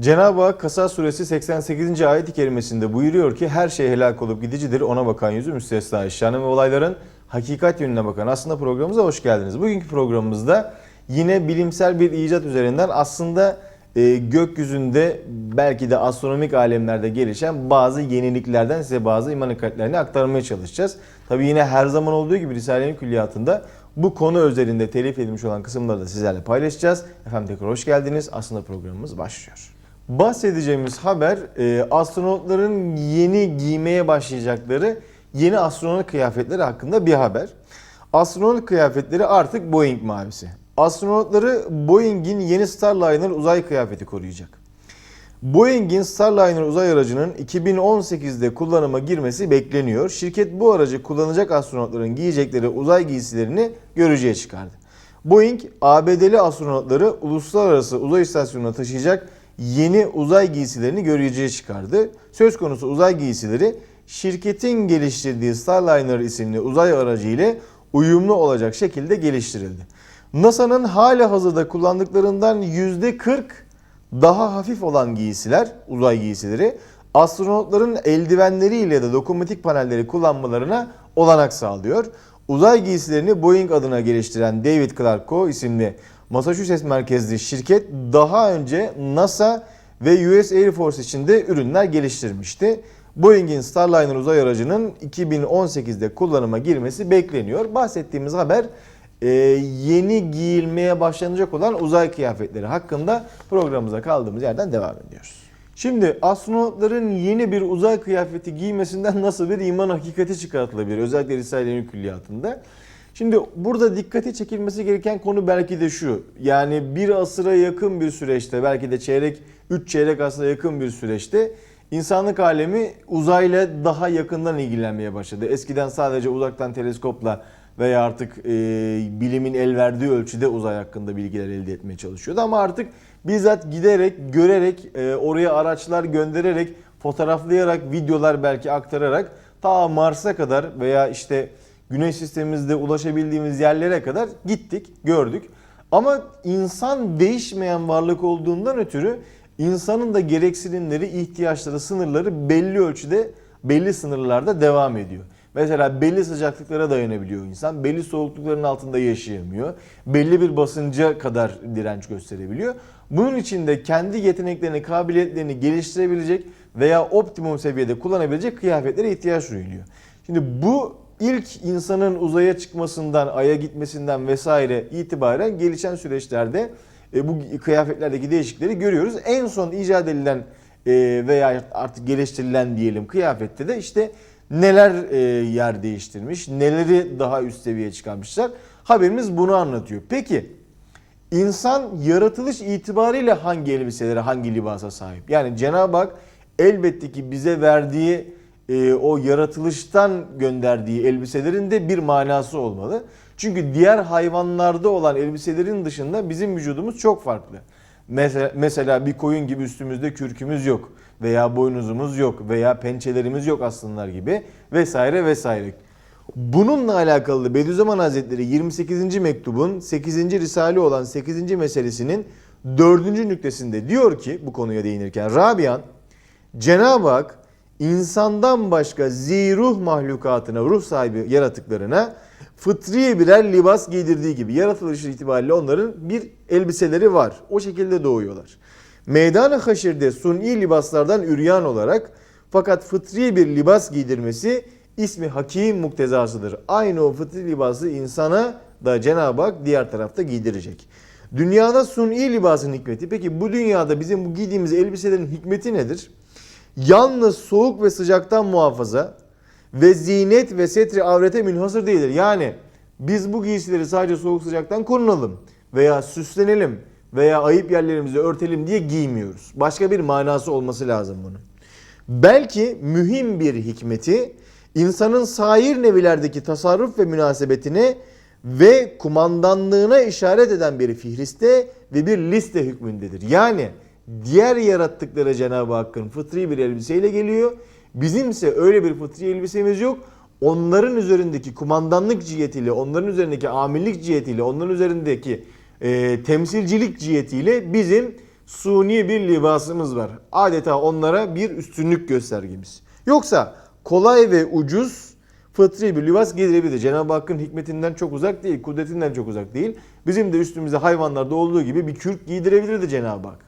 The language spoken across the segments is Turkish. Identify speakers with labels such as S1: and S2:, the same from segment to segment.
S1: Cenab-ı Hak Kasa suresi 88. ayet-i kerimesinde buyuruyor ki her şey helak olup gidicidir ona bakan yüzü müstesna işyanı ve olayların hakikat yönüne bakan. Aslında programımıza hoş geldiniz. Bugünkü programımızda yine bilimsel bir icat üzerinden aslında e, gökyüzünde belki de astronomik alemlerde gelişen bazı yeniliklerden size bazı iman hakikatlerini aktarmaya çalışacağız. Tabi yine her zaman olduğu gibi Risale-i Külliyatında bu konu özelinde telif edilmiş olan kısımları da sizlerle paylaşacağız. Efendim tekrar hoş geldiniz. Aslında programımız başlıyor. Bahsedeceğimiz haber e, astronotların yeni giymeye başlayacakları yeni astronot kıyafetleri hakkında bir haber. Astronot kıyafetleri artık Boeing mavisi. Astronotları Boeing'in yeni Starliner uzay kıyafeti koruyacak. Boeing'in Starliner uzay aracının 2018'de kullanıma girmesi bekleniyor. Şirket bu aracı kullanacak astronotların giyecekleri uzay giysilerini görücüye çıkardı. Boeing, ABD'li astronotları uluslararası uzay istasyonuna taşıyacak yeni uzay giysilerini görücüye çıkardı. Söz konusu uzay giysileri şirketin geliştirdiği Starliner isimli uzay aracı ile uyumlu olacak şekilde geliştirildi. NASA'nın hala hazırda kullandıklarından %40 daha hafif olan giysiler, uzay giysileri astronotların eldivenleriyle ya da dokunmatik panelleri kullanmalarına olanak sağlıyor. Uzay giysilerini Boeing adına geliştiren David Clark Co. isimli Massachusetts merkezli şirket daha önce NASA ve US Air Force için de ürünler geliştirmişti. Boeing'in Starliner uzay aracının 2018'de kullanıma girmesi bekleniyor. Bahsettiğimiz haber e, yeni giyilmeye başlanacak olan uzay kıyafetleri hakkında programımıza kaldığımız yerden devam ediyoruz. Şimdi astronotların yeni bir uzay kıyafeti giymesinden nasıl bir iman hakikati çıkartılabilir? Özellikle Risale-i Külliyatında. Şimdi burada dikkate çekilmesi gereken konu belki de şu. Yani bir asıra yakın bir süreçte belki de çeyrek, 3 çeyrek asıra yakın bir süreçte insanlık alemi uzayla daha yakından ilgilenmeye başladı. Eskiden sadece uzaktan teleskopla veya artık e, bilimin el verdiği ölçüde uzay hakkında bilgiler elde etmeye çalışıyordu. Ama artık bizzat giderek, görerek, e, oraya araçlar göndererek, fotoğraflayarak, videolar belki aktararak ta Mars'a kadar veya işte Güneş sistemimizde ulaşabildiğimiz yerlere kadar gittik, gördük. Ama insan değişmeyen varlık olduğundan ötürü insanın da gereksinimleri, ihtiyaçları, sınırları belli ölçüde, belli sınırlarda devam ediyor. Mesela belli sıcaklıklara dayanabiliyor insan, belli soğuklukların altında yaşayamıyor, belli bir basınca kadar direnç gösterebiliyor. Bunun için de kendi yeteneklerini, kabiliyetlerini geliştirebilecek veya optimum seviyede kullanabilecek kıyafetlere ihtiyaç duyuluyor. Şimdi bu ilk insanın uzaya çıkmasından, aya gitmesinden vesaire itibaren gelişen süreçlerde e, bu kıyafetlerdeki değişiklikleri görüyoruz. En son icat edilen e, veya artık geliştirilen diyelim kıyafette de işte neler e, yer değiştirmiş, neleri daha üst seviyeye çıkarmışlar. Haberimiz bunu anlatıyor. Peki insan yaratılış itibariyle hangi elbiselere, hangi libasa sahip? Yani Cenab-ı Hak elbette ki bize verdiği e, o yaratılıştan gönderdiği elbiselerin de bir manası olmalı. Çünkü diğer hayvanlarda olan elbiselerin dışında bizim vücudumuz çok farklı. Mesela, mesela bir koyun gibi üstümüzde kürkümüz yok veya boynuzumuz yok veya pençelerimiz yok aslanlar gibi vesaire vesaire. Bununla alakalı Bediüzzaman Hazretleri 28. mektubun 8. risale olan 8. meselesinin 4. nüktesinde diyor ki bu konuya değinirken Rabian Cenab-ı Hak insandan başka ziruh mahlukatına, ruh sahibi yaratıklarına fıtri birer libas giydirdiği gibi yaratılış itibariyle onların bir elbiseleri var. O şekilde doğuyorlar. Meydan-ı haşirde suni libaslardan üryan olarak fakat fıtri bir libas giydirmesi ismi hakim muktezasıdır. Aynı o fıtri libası insana da Cenab-ı Hak diğer tarafta giydirecek. Dünyada suni libasın hikmeti. Peki bu dünyada bizim bu giydiğimiz elbiselerin hikmeti nedir? Yalnız soğuk ve sıcaktan muhafaza ve zinet ve setri avrete münhasır değildir. Yani biz bu giysileri sadece soğuk sıcaktan korunalım veya süslenelim veya ayıp yerlerimizi örtelim diye giymiyoruz. Başka bir manası olması lazım bunun. Belki mühim bir hikmeti insanın sair nevilerdeki tasarruf ve münasebetine ve kumandanlığına işaret eden bir fihriste ve bir liste hükmündedir. Yani diğer yarattıkları Cenab-ı Hakk'ın fıtri bir elbiseyle geliyor. Bizimse öyle bir fıtri elbisemiz yok. Onların üzerindeki kumandanlık cihetiyle, onların üzerindeki amirlik cihetiyle, onların üzerindeki e, temsilcilik cihetiyle bizim suni bir libasımız var. Adeta onlara bir üstünlük göstergemiz. Yoksa kolay ve ucuz fıtri bir libas giydirebilir. Cenab-ı Hakk'ın hikmetinden çok uzak değil, kudretinden çok uzak değil. Bizim de üstümüze hayvanlarda olduğu gibi bir kürk giydirebilirdi Cenab-ı Hak.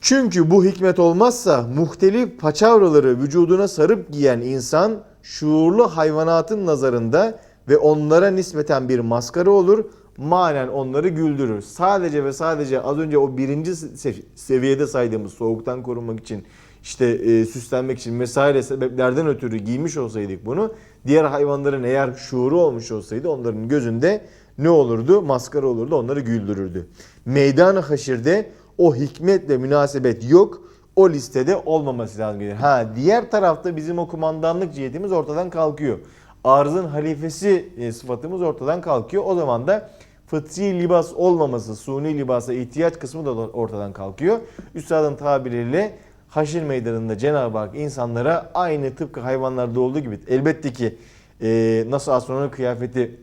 S1: Çünkü bu hikmet olmazsa muhtelif paçavraları vücuduna sarıp giyen insan şuurlu hayvanatın nazarında ve onlara nispeten bir maskara olur. Manen onları güldürür. Sadece ve sadece az önce o birinci se- seviyede saydığımız soğuktan korunmak için işte e, süslenmek için vesaire sebeplerden ötürü giymiş olsaydık bunu diğer hayvanların eğer şuuru olmuş olsaydı onların gözünde ne olurdu? Maskara olurdu onları güldürürdü. Meydan-ı haşirde o hikmetle münasebet yok. O listede olmaması lazım. Ha diğer tarafta bizim o kumandanlık cihetimiz ortadan kalkıyor. Arzın halifesi e, sıfatımız ortadan kalkıyor. O zaman da fıtri libas olmaması, suni libasa ihtiyaç kısmı da ortadan kalkıyor. Üstadın tabiriyle haşir meydanında Cenab-ı Hak insanlara aynı tıpkı hayvanlarda olduğu gibi elbette ki e, nasıl astronot kıyafeti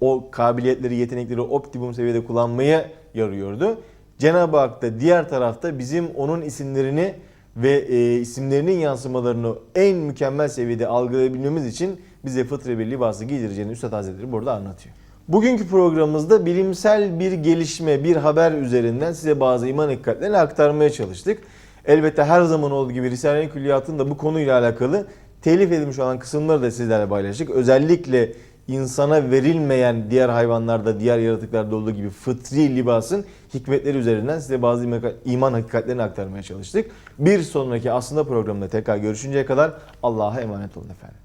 S1: o kabiliyetleri, yetenekleri optimum seviyede kullanmaya yarıyordu. Cenab-ı Hak da diğer tarafta bizim onun isimlerini ve e, isimlerinin yansımalarını en mükemmel seviyede algılayabilmemiz için bize fıtre bir libası giydireceğini Üstad Hazretleri burada anlatıyor. Bugünkü programımızda bilimsel bir gelişme, bir haber üzerinden size bazı iman hakikatlerini aktarmaya çalıştık. Elbette her zaman olduğu gibi Risale-i Külliyat'ın da bu konuyla alakalı telif edilmiş olan kısımları da sizlerle paylaştık. Özellikle insana verilmeyen diğer hayvanlarda, diğer yaratıklarda olduğu gibi fıtri libasın hikmetleri üzerinden size bazı iman hakikatlerini aktarmaya çalıştık. Bir sonraki aslında programda tekrar görüşünceye kadar Allah'a emanet olun efendim.